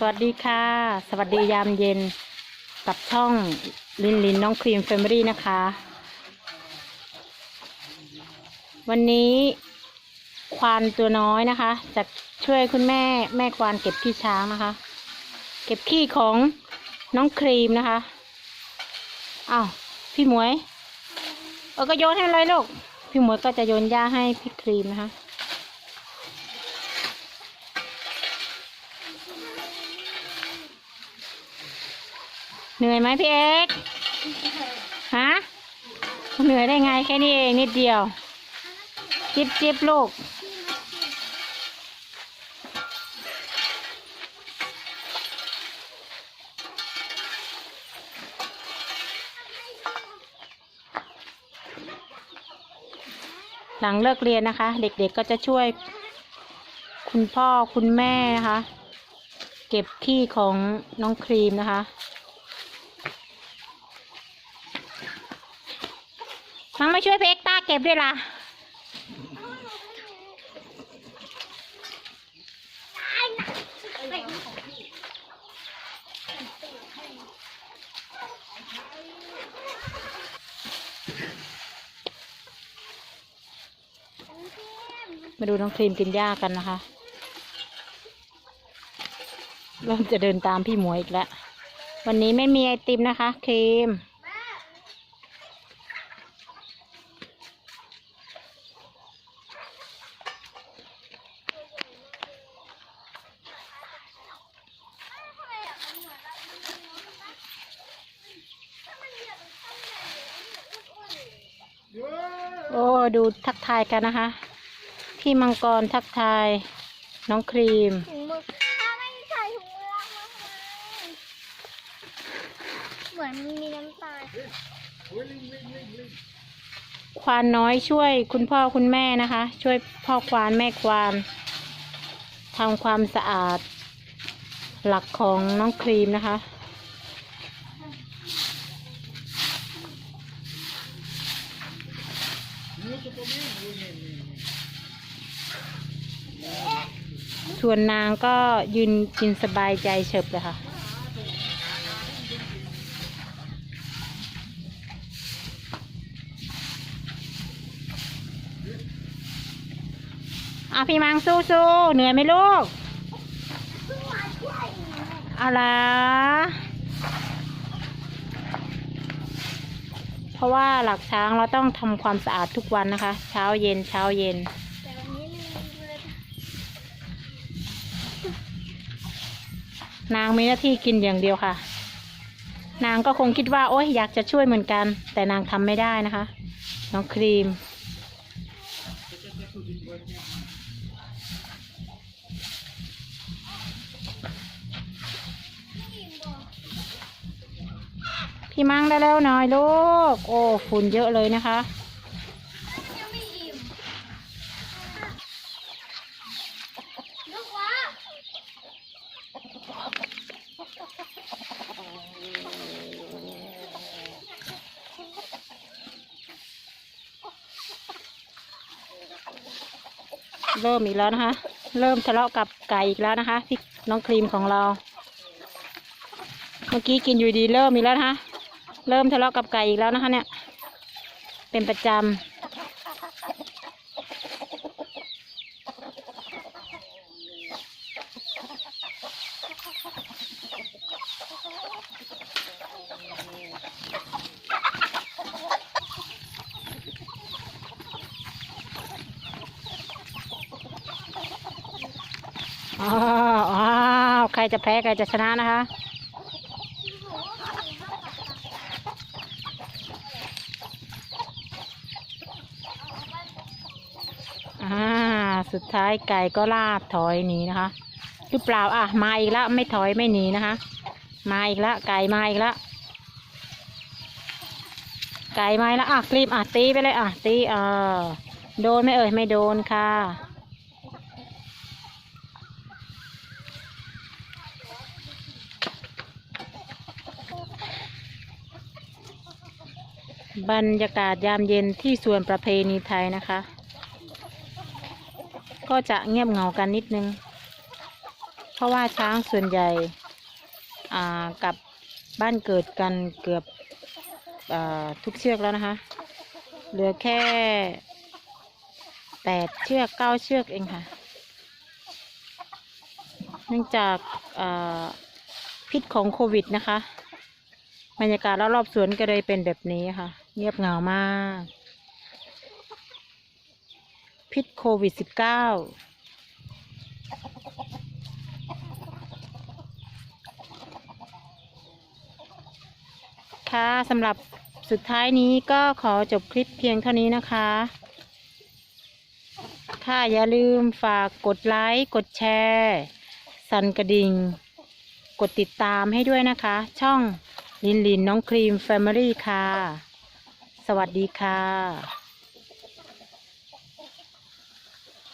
สวัสดีค่ะ สวัสดียามเย็น กับช่องลินลินน้องครีมแฟมิลี่นะคะ วันนี้ควานตัวน้อยนะคะ จะช่วยคุณแม่แม่ควานเก็บขี้ช้างนะคะ เก็บขี้ของน้องครีมนะคะอ้าวพี่หมวย เออก็โยนให้เลยลูก พี่หมวยก็จะโยนหญ้าให้พี่ครีมนะคะ เหนื่อยไหมพี่เอกฮะเหนื่อยได้ไงแค่นี้เองนิดเดียว จิบจิบลูกหลังเลิกเรียนนะคะ เด็กๆก็จะช่วย คุณพ่อคุณแม่นะคะ เก็บขี้ของน้องครีมนะคะ มังไม่ช่วยเพ็กตาเก็บด้วยล่ะมาดูน้องครีมกินหญ้ากันนะคะ เริ่มจะเดินตามพี่หมวยอีกแล้ว วันนี้ไม่มีไอติมนะคะ ครีม โอ้ดูทักทายกันนะคะ พี่มังกรทักทาย น้องครีม ถุงมือถ้าไม่ใส่ถุงมือแล้วมาทำไมเหมือนมีน้ำตาลควานน้อยช่วยคุณพ่อคุณแม่นะคะ ช่วยพ่อควานแม่ควานทำความสะอาด หลักของน้องครีมนะคะ ส่วนนางก็ยืนกินสบายใจเฉบเลยค่ะอะพี่มังสู้สู้ๆเหนื่อยไหมลูก เอาละ เพราะว่าหลักช้างเราต้องทำความสะอาดทุกวันนะคะ เช้าเย็นเช้าเย็นนนี้มันมีเลยนางมีหน้าที่กินอย่างเดียวค่ะ นางก็คงคิดว่าโอ๊ยอยากจะช่วยเหมือนกัน แต่นางทำไม่ได้นะคะ น้องครีม พี่มังได้แล้วหน่อยลูก โอ้ฝุ่นเยอะเลยนะคะยังไม่อิ่มลูกวะเริ่มอีกแล้วนะคะ เริ่มทะเลาะกับไก่อีกแล้วนะคะพี่น้องครีมของเรา เมื่อกี้กินอยู่ดีเริ่มอีกแล้วนะคะ เริ่มทะเลาะกับไก่อีกแล้วนะคะ เนี่ย เป็นประจำอ้าวอ้าวใครจะแพ้ใครจะชนะนะคะ อ่า สุดท้ายไก่ก็ลาดถอยหนีนะคะหรือเปล่าอะมาอีกแล้วไม่ถอยไม่หนีนะคะ มาอีกแล้วไก่มาอีกแล้วไก่มาอีกแล้วอะกรีบอะตีไปเลยอะตีเออโดนไม่เอ่ยไม่โดนค่ะบรรยากาศยามเย็นที่ส่วนประเพณีไทยนะคะ ก็จะเงียบเหงากันนิดนึง เพราะว่าช้างส่วนใหญ่กับบ้านเกิดกันเกือบอทุกเชือกแล้วนะคะ เหลือแค่แปดเชือกเก้าเชือกเองค่ะ เนื่องจากพิษของโควิดนะคะ บรรยากาศรอบๆสวนก็เลยเป็นแบบนี้ค่ะ เงียบเหงามาก พิษโควิด -19 ค่ะสำหรับสุดท้ายนี้ก็ขอจบคลิปเพียงเท่านี้นะคะ ค่ะอย่าลืมฝากกดไลค์ กดแชร์ สั่นกระดิ่ง กดติดตามให้ด้วยนะคะ ช่องลินลินน้องครีมแฟมิลี่ค่ะ สวัสดีค่ะ